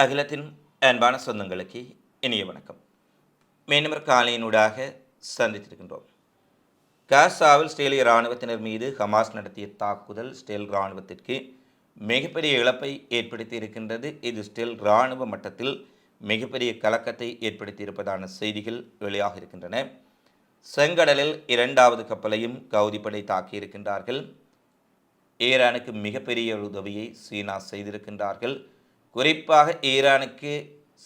அகிலத்தின் அன்பான சொந்தங்களுக்கு இனிய வணக்கம். மீனவர் காலையினூடாக சந்தித்திருக்கின்றோம். காசாவில் ஸ்டேலிய இராணுவத்தினர் மீது ஹமாஸ் நடத்திய தாக்குதல் ஸ்டேல் இராணுவத்திற்கு மிகப்பெரிய இழப்பை ஏற்படுத்தி இருக்கின்றது. இது ஸ்டேல் இராணுவ மட்டத்தில் மிகப்பெரிய கலக்கத்தை ஏற்படுத்தியிருப்பதான செய்திகள் வெளியாக இருக்கின்றன. செங்கடலில் இரண்டாவது கப்பலையும் கவுதிப்படை தாக்கியிருக்கின்றார்கள் ஈரானுக்கு மிகப்பெரிய உதவியை சீனா செய்திருக்கின்றார்கள். குறிப்பாக ஈரானுக்கு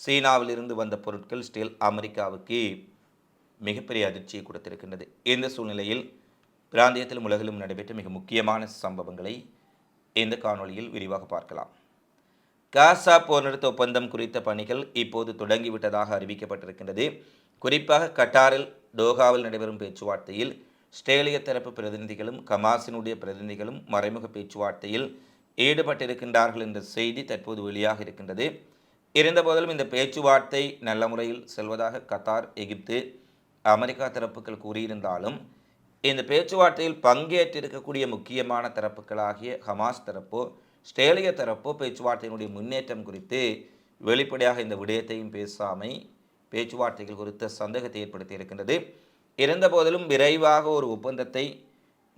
சீனாவிலிருந்து வந்த பொருட்கள் ஸ்டில் அமெரிக்காவுக்கு மிகப்பெரிய அதிர்ச்சியை கொடுத்திருக்கின்றது. இந்த சூழ்நிலையில் பிராந்தியத்திலும் உலகிலும் நடைபெற்ற மிக முக்கியமான சம்பவங்களை இந்த காணொளியில் விரிவாக பார்க்கலாம். காசா போர் நிறுத்த ஒப்பந்தம் குறித்த பணிகள் இப்போது தொடங்கிவிட்டதாக அறிவிக்கப்பட்டிருக்கின்றது. குறிப்பாக கட்டாரில் டோகாவில் நடைபெறும் பேச்சுவார்த்தையில் ஸ்ட்ரேலிய தரப்பு பிரதிநிதிகளும் கமாசினுடைய பிரதிநிதிகளும் மறைமுக பேச்சுவார்த்தையில் ஈடுபட்டிருக்கின்றார்கள் என்ற செய்தி தற்போது வெளியாக இருக்கின்றது. இருந்தபோதிலும் இந்த பேச்சுவார்த்தை நல்ல முறையில் செல்வதாக கத்தார் எகிப்து அமெரிக்கா தரப்புகள் கூறியிருந்தாலும் இந்த பேச்சுவார்த்தையில் பங்கேற்றிருக்கக்கூடிய முக்கியமான தரப்புகளாகிய ஹமாஸ் தரப்போ ஸ்ட்ரேலிய தரப்போ பேச்சுவார்த்தையினுடைய முன்னேற்றம் குறித்து வெளிப்படையாக இந்த விடயத்தையும் பேசாமை பேச்சுவார்த்தைகள் குறித்த சந்தேகத்தை ஏற்படுத்தி இருக்கின்றது இருந்தபோதிலும் விரைவாக ஒரு ஒப்பந்தத்தை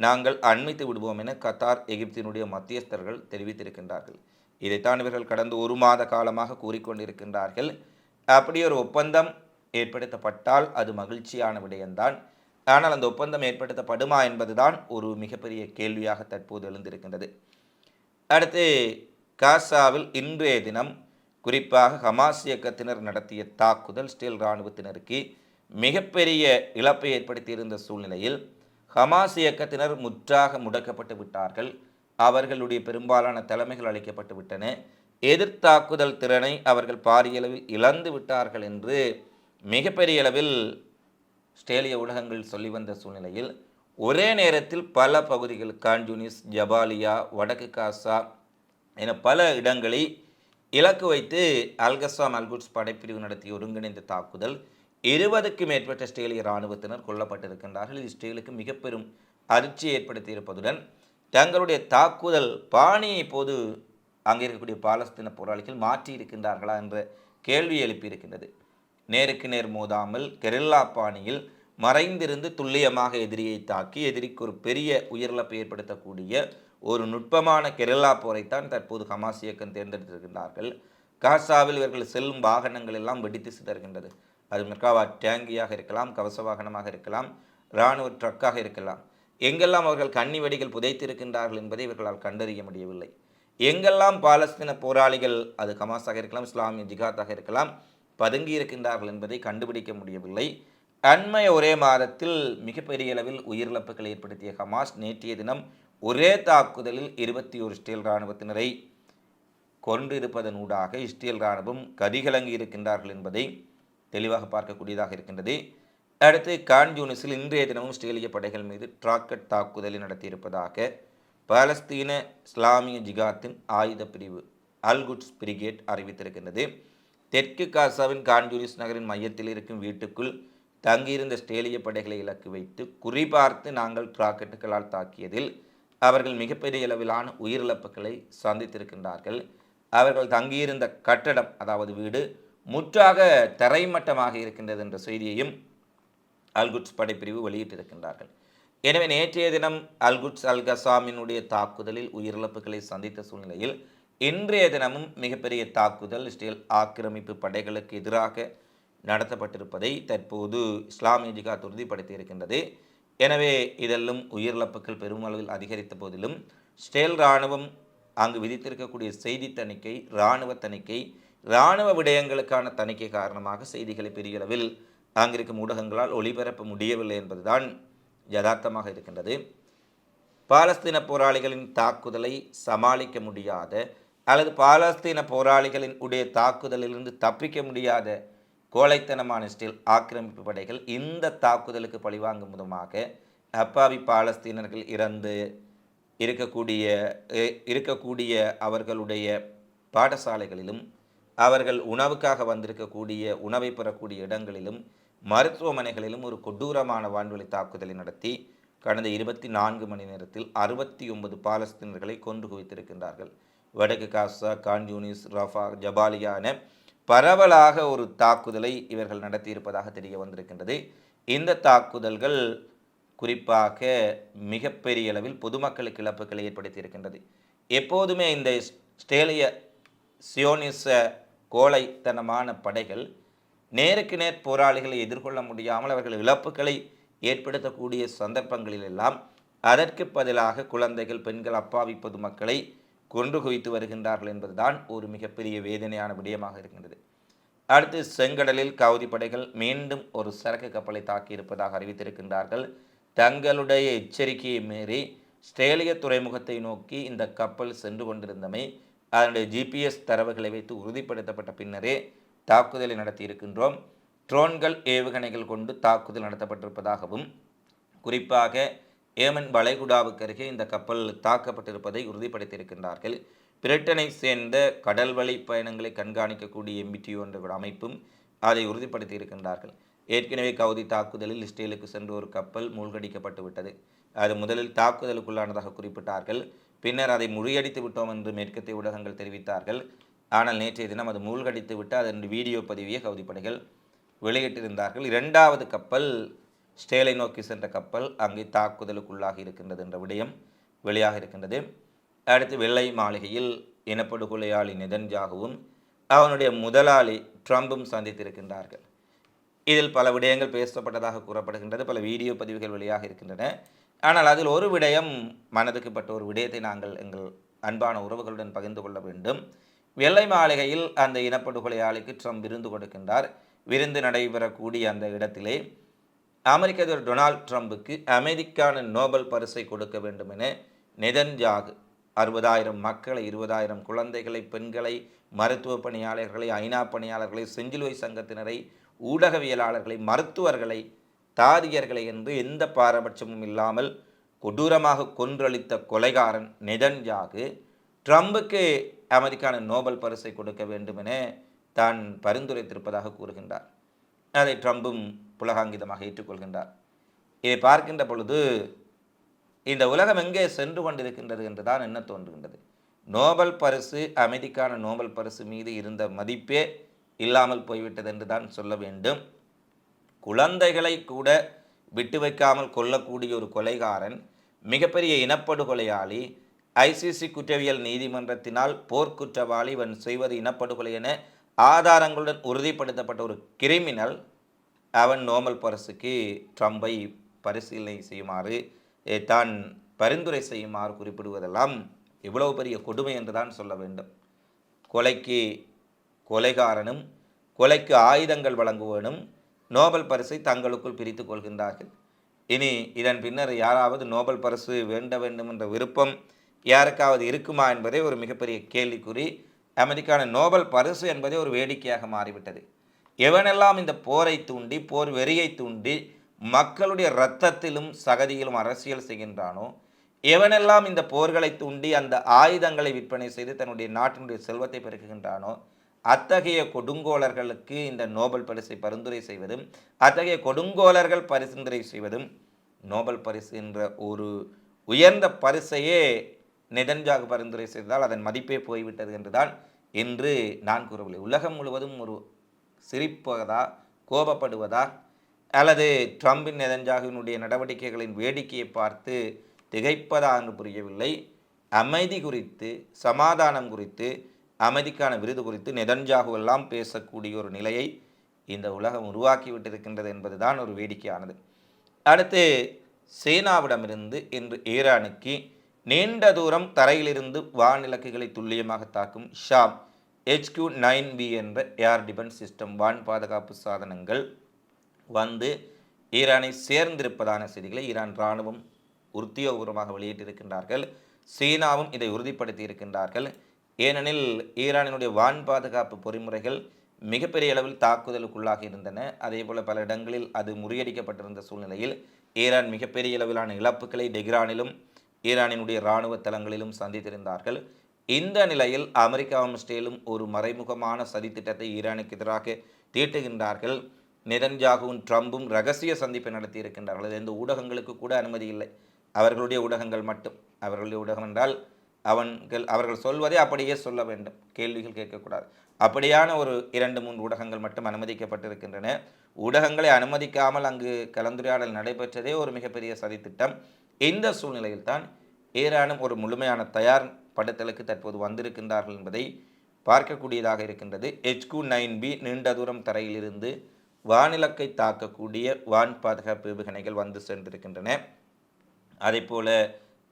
நாங்கள் அண்மித்து விடுவோம் என கத்தார் எகிப்தினுடைய மத்தியஸ்தர்கள் தெரிவித்திருக்கின்றார்கள். இதைத்தான் இவர்கள் கடந்த ஒரு மாத காலமாக கூறிக்கொண்டிருக்கின்றார்கள். அப்படி ஒரு ஒப்பந்தம் ஏற்படுத்தப்பட்டால் அது மகிழ்ச்சியான விடயம்தான். ஆனால் அந்த ஒப்பந்தம் ஏற்படுத்தப்படுமா என்பதுதான் ஒரு மிகப்பெரிய கேள்வியாக தற்போது எழுந்திருக்கின்றது. அடுத்து காசாவில் இன்றைய தினம் குறிப்பாக ஹமாஸ் இயக்கத்தினர் நடத்திய தாக்குதல் ஸ்டீல் இராணுவத்தினருக்கு மிகப்பெரிய இழப்பை ஏற்படுத்தியிருந்த சூழ்நிலையில் ஹமாஸ் இயக்கத்தினர் முற்றாக முடக்கப்பட்டு விட்டார்கள். அவர்களுடைய பெரும்பாலான தலைமைகள் அளிக்கப்பட்டு விட்டன. எதிர்த்தாக்குதல் திறனை அவர்கள் பாரியளவில் இழந்து விட்டார்கள் என்று மிகப்பெரிய அளவில் ஸ்டேலிய ஊடகங்கள் சொல்லி வந்த சூழ்நிலையில் ஒரே நேரத்தில் பல பகுதிகள் கான்ஜூனிஸ் ஜபாலியா வடக்கு காசா என பல இடங்களை இலக்கு வைத்து அல்கசாம் அல்குட்ஸ் படைப்பிரிவு நடத்திய ஒருங்கிணைந்த தாக்குதல் இருபதுக்கும் மேற்பட்ட இஸ்ரேலிய இராணுவத்தினர் கொல்லப்பட்டிருக்கின்றார்கள். இது இஸ்ரேலுக்கு மிக பெரும் அதிர்ச்சியை ஏற்படுத்தியிருப்பதுடன் தங்களுடைய தாக்குதல் பாணியை இப்போது அங்கே இருக்கக்கூடிய பாலஸ்தீன போராளிகள் மாற்றி இருக்கின்றார்களா என்ற கேள்வி எழுப்பியிருக்கின்றது. நேருக்கு நேர் மோதாமல் கெரில்லா பாணியில் மறைந்திருந்து துல்லியமாக எதிரியை தாக்கி எதிரிக்கு ஒரு பெரிய உயிரிழப்பை ஏற்படுத்தக்கூடிய ஒரு நுட்பமான கெரில்லா போரைத்தான் தற்போது ஹமாஸ் இயக்கம் தேர்ந்தெடுத்திருக்கின்றார்கள். காசாவில் இவர்கள் செல்லும் வாகனங்கள் எல்லாம் வெடித்து சிதறுகின்றது. அது மெர்காவா டேங்கியாக இருக்கலாம் கவச வாகனமாக இருக்கலாம் இராணுவ ட்ரக்காக இருக்கலாம். எங்கெல்லாம் அவர்கள் கன்னி வெடிகள் புதைத்திருக்கின்றார்கள் என்பதை இவர்களால் கண்டறிய முடியவில்லை. எங்கெல்லாம் பாலஸ்தீன போராளிகள் அது கமாஸாக இருக்கலாம் இஸ்லாமிய ஜிகாத்தாக இருக்கலாம் பதுங்கி இருக்கின்றார்கள் என்பதை கண்டுபிடிக்க முடியவில்லை. அண்மைய ஒரே மாதத்தில் மிகப்பெரிய அளவில் உயிரிழப்புகளை ஏற்படுத்திய ஹமாஸ் நேற்றைய தினம் ஒரே தாக்குதலில் இருபத்தி ஒரு ஸ்டீல் இராணுவத்தினரை கொன்றிருப்பதனூடாக இஸ்ரேல் இராணுவம் கதிகலங்கி இருக்கின்றார்கள் என்பதை தெளிவாக பார்க்கக்கூடியதாக இருக்கின்றது. அடுத்து கான்ஜூனிஸில் இன்றைய தினமும் இஸ்ரேலிய படைகள் மீது ராக்கெட் தாக்குதலை நடத்தியிருப்பதாக பாலஸ்தீன இஸ்லாமிய ஜிகாத்தின் ஆயுத பிரிவு அல்குட்ஸ் பிரிகேட் அறிவித்திருக்கின்றது. தெற்கு காசாவின் கான்ஜூனிஸ் நகரின் மையத்தில் இருக்கும் வீட்டுக்குள் தங்கியிருந்த ஸ்டேலிய படைகளை இலக்கு வைத்து குறிபார்த்து நாங்கள் ராக்கெட்டுகளால் தாக்கியதில் அவர்கள் மிகப்பெரிய அளவிலான உயிரிழப்புகளை சந்தித்திருக்கின்றார்கள். அவர்கள் தங்கியிருந்த கட்டடம் அதாவது வீடு முற்றாக தரைமட்டமாக இருக்கின்றது என்ற செய்தியையும் அல்குட்ஸ் படைப்பிரிவு வெளியிட்டிருக்கின்றார்கள். எனவே நேற்றைய தினம் அல்குட்ஸ் அல் கசாமினுடைய தாக்குதலில் உயிரிழப்புகளை சந்தித்த சூழ்நிலையில் இன்றைய தினமும் மிகப்பெரிய தாக்குதல் இஸ்ரேல் ஆக்கிரமிப்பு படைகளுக்கு எதிராக நடத்தப்பட்டிருப்பதை தற்போது இஸ்லாமிய ஜிகாத் உறுதிப்படுத்தி இருக்கின்றது. எனவே இதெல்லாம் உயிரிழப்புகள் பெருமளவில் அதிகரித்த போதிலும் ஸ்டேல் இராணுவம் அங்கு விதித்திருக்கக்கூடிய செய்தி தணிக்கை இராணுவ தணிக்கை இராணுவ விடயங்களுக்கான தணிக்கை காரணமாக செய்திகளை பெரியளவில் அங்கிருக்கும் ஊடகங்களால் ஒளிபரப்ப முடியவில்லை என்பதுதான் யதார்த்தமாக இருக்கின்றது. பாலஸ்தீன போராளிகளின் தாக்குதலை சமாளிக்க முடியாத அல்லது பாலஸ்தீன போராளிகளின் உடைய தாக்குதலிலிருந்து தப்பிக்க முடியாத கோழைத்தனமான ஸ்டில் ஆக்கிரமிப்பு படைகள் இந்த தாக்குதலுக்கு பழிவாங்கும் விதமாக அப்பாவி பாலஸ்தீனர்கள் இறந்து இருக்கக்கூடிய இருக்கக்கூடிய அவர்களுடைய பாடசாலைகளிலும் அவர்கள் உணவுக்காக வந்திருக்கக்கூடிய உணவை பெறக்கூடிய இடங்களிலும் மருத்துவமனைகளிலும் ஒரு கொடூரமான வான்வெளி தாக்குதலை நடத்தி கடந்த இருபத்தி நான்கு மணி நேரத்தில் அறுபத்தி ஒன்பது பாலஸ்தீனர்களை கொன்று குவித்திருக்கின்றார்கள். வடக்கு காசா கான்யூனிஸ் ரஃபா ஜபாலியா என பரவலாக ஒரு தாக்குதலை இவர்கள் நடத்தியிருப்பதாக தெரிய வந்திருக்கின்றது. இந்த தாக்குதல்கள் குறிப்பாக மிகப்பெரிய அளவில் பொதுமக்களுக்கு இழப்புகளை ஏற்படுத்தியிருக்கின்றது. எப்போதுமே இந்த ஸ்டேலிய சியோனிச கோழைத்தனமான படைகள் நேருக்கு நேர் போராளிகளை எதிர்கொள்ள முடியாமல் அவர்கள் இழப்புகளை ஏற்படுத்தக்கூடிய சந்தர்ப்பங்களிலெல்லாம் அதற்கு பதிலாக குழந்தைகள் பெண்கள் அப்பாவி பொதுமக்களை கொன்று குவித்து வருகின்றார்கள் என்பதுதான் ஒரு மிகப்பெரிய வேதனையான விடயமாக இருக்கின்றது. அடுத்து செங்கடலில் கவுதி படைகள் மீண்டும் ஒரு சரக்கு கப்பலை தாக்கியிருப்பதாக அறிவித்திருக்கின்றார்கள். தங்களுடைய எச்சரிக்கையை மீறி ஸ்ட்ரேலிய துறைமுகத்தை நோக்கி இந்த கப்பல் சென்று கொண்டிருந்தமை அதனுடைய ஜிபிஎஸ் தரவுகளை வைத்து உறுதிப்படுத்தப்பட்ட பின்னரே தாக்குதலை நடத்தியிருக்கின்றோம் ட்ரோன்கள் ஏவுகணைகள் கொண்டு தாக்குதல் நடத்தப்பட்டிருப்பதாகவும் குறிப்பாக ஏமன் வளைகுடாவுக்கு அருகே இந்த கப்பல் தாக்கப்பட்டிருப்பதை உறுதிப்படுத்தியிருக்கின்றார்கள். பிரிட்டனை சேர்ந்த கடல்வழி பயணங்களை கண்காணிக்கக்கூடிய எம்பிடிஓ என்ற ஒரு அமைப்பும் அதை உறுதிப்படுத்தியிருக்கின்றார்கள். ஏற்கனவே கவுதி தாக்குதலில் இஸ்ரேலுக்கு சென்ற ஒரு கப்பல் மூழ்கடிக்கப்பட்டு விட்டது அது முதலில் தாக்குதலுக்குள்ளானதாக குறிப்பிட்டார்கள். பின்னர் அதை முறியடித்து விட்டோம் என்று மேற்கத்திய ஊடகங்கள் தெரிவித்தார்கள். ஆனால் நேற்றைய தினம் அது மூழ்கடித்து விட்டு அதன் வீடியோ பதிவியை கவுதி படைகள் வெளியிட்டிருந்தார்கள். இரண்டாவது கப்பல் ஸ்டேலை நோக்கி சென்ற கப்பல் அங்கே தாக்குதலுக்குள்ளாகி இருக்கின்றது என்ற விடயம் வெளியாக இருக்கின்றது. அடுத்து வெள்ளை மாளிகையில் இனப்படுகொலையாளி நிதன்ஜாகவும் அவனுடைய முதலாளி ட்ரம்பும் சந்தித்திருக்கின்றார்கள். இதில் பல விடயங்கள் பேசப்பட்டதாக கூறப்படுகின்றது. பல வீடியோ பதிவுகள் வெளியாக இருக்கின்றன. ஆனால் அதில் ஒரு விடயம் மனதுக்கு பட்ட ஒரு விடயத்தை நாங்கள் எங்கள் அன்பான உறவுகளுடன் பகிர்ந்து கொள்ள வேண்டும். வெள்ளை மாளிகையில் அந்த இனப்படுகொலையாளிக்கு ட்ரம்ப் விருந்து கொடுக்கின்றார். விருந்து நடைபெறக்கூடிய அந்த இடத்திலே அமெரிக்க அதிபர் டொனால்ட் ட்ரம்புக்கு அமெரிக்கான நோபல் பரிசை கொடுக்க வேண்டும் என நெதன்ஜாகு அறுபதாயிரம் மக்களை இருபதாயிரம் குழந்தைகளை பெண்களை மருத்துவ பணியாளர்களை ஐநா பணியாளர்களை செஞ்சிலுவை சங்கத்தினரை ஊடகவியலாளர்களை மருத்துவர்களை தாதியர்களை என்று எந்த பாரபட்சமும் இல்லாமல் கொடூரமாக கொன்றளித்த கொலைகாரன் நெதன்ஜாகு ட்ரம்புக்கு அமெரிக்கான நோபல் பரிசை கொடுக்க வேண்டும் என தான் பரிந்துரைத்திருப்பதாக கூறுகின்றார். அதை ட்ரம்பும் புலகாங்கிதமாக ஏற்றுக்கொள்கின்றார். இதை பார்க்கின்ற பொழுது இந்த உலகம் எங்கே சென்று கொண்டிருக்கின்றது என்றுதான் என்ன தோன்றுகின்றது? நோபல் பரிசு அமைதிக்கான நோபல் பரிசு மீது இருந்த மதிப்பே இல்லாமல் போய்விட்டது என்று தான் சொல்ல வேண்டும். குழந்தைகளை கூட விட்டு வைக்காமல் கொல்லக்கூடிய ஒரு கொலைகாரன் மிகப்பெரிய இனப்படுகொலையாளி ஐசிசி குற்றவியல் நீதிமன்றத்தினால் போர்க்குற்றவாளி இவன் செய்வது இனப்படுகொலை என ஆதாரங்களுடன் உறுதிப்படுத்தப்பட்ட ஒரு கிரிமினல் அவன் நோமல் பரிசுக்கு ட்ரம்பை பரிசீலனை செய்யுமாறு தான் பரிந்துரை செய்யுமாறு குறிப்பிடுவதெல்லாம் இவ்வளவு பெரிய கொடுமை என்று தான் சொல்ல வேண்டும். கொலைக்கு கொலைகாரனும் கொலைக்கு ஆயுதங்கள் வழங்குவனும் நோபல் பரிசை தங்களுக்குள் பிரித்து கொள்கின்றார்கள். இனி இதன் பின்னர் யாராவது நோபல் பரிசு வேண்ட வேண்டும் என்ற விருப்பம் யாருக்காவது இருக்குமா என்பதே ஒரு மிகப்பெரிய கேள்விக்குறி. அமெரிக்கான நோபல் பரிசு என்பதே ஒரு வேடிக்கையாக மாறிவிட்டது. எவனெல்லாம் இந்த போரை தூண்டி போர் வெறியை தூண்டி மக்களுடைய இரத்தத்திலும் சகதியிலும் அரசியல் செய்கின்றானோ எவனெல்லாம் இந்த போர்களை தூண்டி அந்த ஆயுதங்களை விற்பனை செய்து தன்னுடைய நாட்டினுடைய செல்வத்தை பெருக்குகின்றானோ அத்தகைய கொடுங்கோலர்களுக்கு இந்த நோபல் பரிசை பரிந்துரை செய்வதும் அத்தகைய கொடுங்கோலர்கள் பரிந்துரை செய்வதும் நோபல் பரிசு என்ற ஒரு உயர்ந்த பரிசையே நெதன்ஜாகு பரிந்துரை செய்தால் அதன் மதிப்பே போய்விட்டது என்றுதான் என்று நான் கூறவில்லை. உலகம் முழுவதும் ஒரு சிரிப்பதா கோபப்படுவதா அல்லது ட்ரம்பின் நெதன்ஜாகுவினுடைய நடவடிக்கைகளின் வேடிக்கையை பார்த்து திகைப்பதா என்று புரியவில்லை. அமைதி குறித்து சமாதானம் குறித்து அமைதிக்கான விருது குறித்து நெதஞ்சாகுவெல்லாம் பேசக்கூடிய ஒரு நிலையை இந்த உலகம் உருவாக்கி விட்டிருக்கின்றது என்பதுதான் ஒரு வேடிக்கையானது. அடுத்து சீனாவிடமிருந்து இன்று ஈரானுக்கு நீண்ட தூரம் தரையிலிருந்து வானிலக்குகளை துல்லியமாக தாக்கும் ஷாம் ஹெச்கியூ நைன் பி என்ற ஏர் டிஃபென்ஸ் சிஸ்டம் வான் பாதுகாப்பு சாதனங்கள் வந்து ஈரானை சேர்ந்திருப்பதான செய்திகளை ஈரான் இராணுவம் உத்தியோகபூர்வமாக வெளியிட்டிருக்கின்றார்கள். சீனாவும் இதை உறுதிப்படுத்தி இருக்கின்றார்கள் ஏனெனில் ஈரானினுடைய வான் பாதுகாப்பு பொறிமுறைகள் மிகப்பெரிய அளவில் தாக்குதலுக்குள்ளாக இருந்தன. அதேபோல் பல இடங்களில் அது முறியடிக்கப்பட்டிருந்த சூழ்நிலையில் ஈரான் மிகப்பெரிய அளவிலான இழப்புகளை டெஹ்ரானிலும் ஈரானினுடைய இராணுவ தளங்களிலும் சந்தித்திருந்தார்கள். இந்த நிலையில் அமெரிக்காவும் இஸ்ரேலும் ஒரு மறைமுகமான சதித்திட்டத்தை ஈரானுக்கு எதிராக தீட்டுகின்றார்கள். நெதன்ஜாகுவும் ட்ரம்பும் ரகசிய சந்திப்பை நடத்தியிருக்கின்றார்கள். அது எந்த ஊடகங்களுக்கு கூட அனுமதி இல்லை. அவர்களுடைய ஊடகங்கள் மட்டும். அவர்களுடைய ஊடகம் என்றால் அவன்கள் அவர்கள் சொல்வதை அப்படியே சொல்ல வேண்டும். கேள்விகள் கேட்கக்கூடாது. அப்படியான ஒரு இரண்டு மூன்று ஊடகங்கள் மட்டும் அனுமதிக்கப்பட்டிருக்கின்றன. ஊடகங்களை அனுமதிக்காமல் அங்கு கலந்துரையாடல் நடைபெற்றதே ஒரு மிகப்பெரிய சதித்திட்டம். இந்த சூழ்நிலையில் தான் ஈரானும் ஒரு முழுமையான தயார் படுத்தலுக்கு தற்போது வந்திருக்கின்றார்கள் என்பதை பார்க்கக்கூடியதாக இருக்கின்றது. ஹெச்கு நைன் பி நீண்ட தூரம் தரையிலிருந்து வானிலக்கை தாக்கக்கூடிய வான் பாதுகாப்பு ஏவுகணைகள் வந்து சென்றிருக்கின்றன. அதே போல்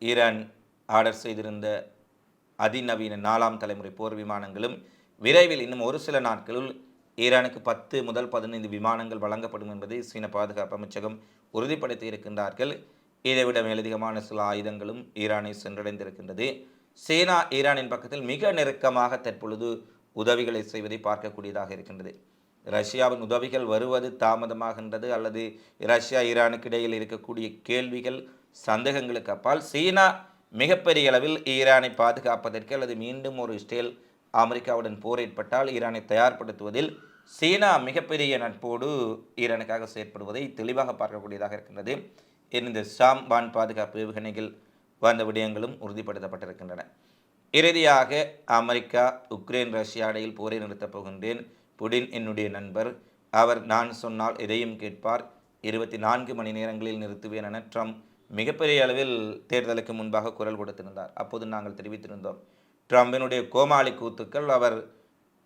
ஈரான் ஆர்டர் செய்திருந்த அதிநவீன நாலாம் தலைமுறை போர் விமானங்களும் விரைவில் இன்னும் ஒரு சில நாட்களில் ஈரானுக்கு பத்து முதல் பதினைந்து விமானங்கள் வழங்கப்படும் என்பதை சீன பாதுகாப்பு அமைச்சகம் உறுதிப்படுத்தி இருக்கின்றார்கள். இதைவிட மேலதிகமான சில ஆயுதங்களும் ஈரானை சென்றடைந்திருக்கின்றது. சீனா ஈரானின் பக்கத்தில் மிக நெருக்கமாக தற்பொழுது உதவிகளை செய்வதை பார்க்கக்கூடியதாக இருக்கின்றது. ரஷ்யாவின் உதவிகள் வருவது தாமதமாகின்றது அல்லது ரஷ்யா ஈரானுக்கு இடையில் இருக்கக்கூடிய கேள்விகள் சந்தேகங்களுக்கு அப்பால் சீனா மிகப்பெரிய அளவில் ஈரானை பாதுகாப்பதற்கு அல்லது மீண்டும் ஒரு ஸ்டேல் அமெரிக்காவுடன் போர் ஏற்பட்டால் ஈரானை தயார்படுத்துவதில் சீனா மிகப்பெரிய நட்போடு ஈரானுக்காக செயற்படுவதை தெளிவாக பார்க்கக்கூடியதாக இருக்கின்றது. இந்த ஷாம் வான் பாதுகாப்பு ஏவுகணைகள் வந்த விடயங்களும் உறுதிப்படுத்தப்பட்டிருக்கின்றன. இறுதியாக அமெரிக்கா உக்ரைன் ரஷ்யா இடையில் போரை நிறுத்தப் போகின்றேன். புடின் என்னுடைய நண்பர். அவர் நான் சொன்னால் எதையும் கேட்பார். இருபத்தி நான்கு மணி நேரங்களில் நிறுத்துவேன் என ட்ரம்ப் மிகப்பெரிய அளவில் தேர்தலுக்கு முன்பாக குரல் கொடுத்திருந்தார். அப்போது நாங்கள் தெரிவித்திருந்தோம். ட்ரம்பினுடைய கோமாளி கூத்துக்கள் அவர்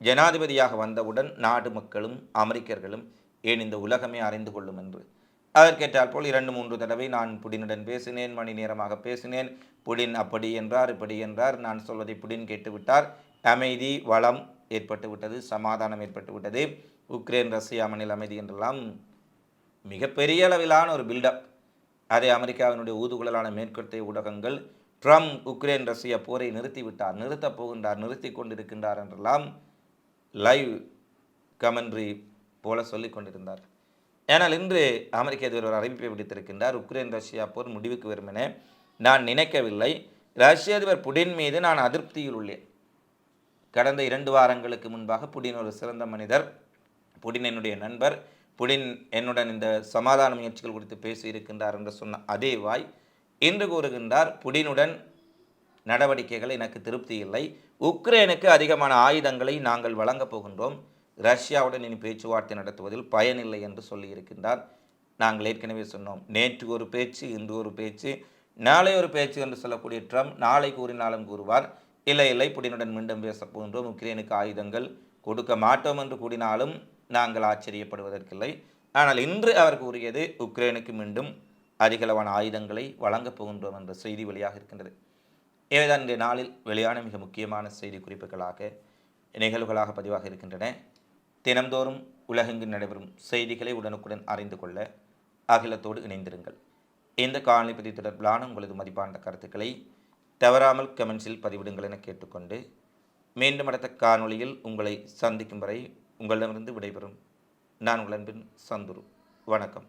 ஜனாதிபதியாக வந்தவுடன் நாடு மக்களும் அமெரிக்கர்களும் ஏன் இந்த உலகமே அறிந்து கொள்ளும் என்று. அதற்கேற்றால் போல் இரண்டு மூன்று தடவை நான் புடினுடன் பேசினேன் மணி நேரமாக பேசினேன். புடின் அப்படி என்றார் இப்படி என்றார். நான் சொல்வதை புடின் கேட்டுவிட்டார் அமைதி வளம் ஏற்பட்டுவிட்டது சமாதானம் ஏற்பட்டுவிட்டது உக்ரைன் ரஷ்யா மண்ணில் அமைதி என்றெல்லாம் மிகப்பெரிய அளவிலான ஒரு பில்டப் அதை அமெரிக்காவினுடைய ஊதுகுழலான மேற்கொள்கை ஊடகங்கள் ட்ரம்ப் உக்ரைன் ரஷ்யா போரை நிறுத்திவிட்டார் நிறுத்தப் போகின்றார் நிறுத்தி கொண்டிருக்கின்றார் என்றெல்லாம் லைவ் கமெண்ட்ரி போல சொல்லிக் கொண்டிருந்தார். ஆனால் இன்று அமெரிக்க அதிபர் ஒரு அறிவிப்பை விடுத்திருக்கின்றார் உக்ரைன் ரஷ்யா போர் முடிவுக்கு வரும் என நான் நினைக்கவில்லை. ரஷ்ய அதிபர் புடின் மீது நான் அதிருப்தியில் உள்ளேன். கடந்த இரண்டு வாரங்களுக்கு முன்பாக புடின் ஒரு சிறந்த மனிதர் புடின் என்னுடைய நண்பர் புடின் என்னுடன் இந்த சமாதான முயற்சிகள் குறித்து பேசியிருக்கின்றார் என்று சொன்ன அதே வாய் இன்று கூறுகின்றார். புடினுடன் நடவடிக்கைகள் எனக்கு திருப்தி இல்லை. உக்ரைனுக்கு அதிகமான ஆயுதங்களை நாங்கள் வழங்கப் போகின்றோம். ரஷ்யாவுடன் இனி பேச்சுவார்த்தை நடத்துவதில் பயனில்லை என்று சொல்லியிருக்கின்றார். நாங்கள் ஏற்கனவே சொன்னோம். நேற்று ஒரு பேச்சு இன்று ஒரு பேச்சு நாளை ஒரு பேச்சு என்று சொல்லக்கூடிய ட்ரம்ப் நாளை கூறினாலும் கூறுவார். இல்லை இல்லை புடினுடன் மீண்டும் பேசப் போகின்றோம். உக்ரைனுக்கு ஆயுதங்கள் கொடுக்க மாட்டோம் என்று கூறினாலும் நாங்கள் ஆச்சரியப்படுவதற்கில்லை. ஆனால் இன்று அவர் கூறியது உக்ரைனுக்கு மீண்டும் அதிகளவான ஆயுதங்களை வழங்கப் போகின்றோம் என்ற செய்தி வெளியாக இருக்கின்றது. எனவேதான் இன்றைய நாளில் வெளியான மிக முக்கியமான செய்தி குறிப்புகளாக நிகழ்வுகளாக பதிவாக இருக்கின்றன. தினம்தோறும் உலகெங்கு நடைபெறும் செய்திகளை உடனுக்குடன் அறிந்து கொள்ள அகிலத்தோடு இணைந்திருங்கள். இந்த காணொலி பதிவு தொடர்பிலான உங்களது மதிப்பான கருத்துக்களை தவறாமல் கமெண்ட்ஸில் பதிவிடுங்கள் என கேட்டுக்கொண்டு மீண்டும் அடுத்த காணொளியில் உங்களை சந்திக்கும் வரை உங்களிடமிருந்து விடைபெறும். நான் உங்கள் அன்பின் சந்துரு. வணக்கம்.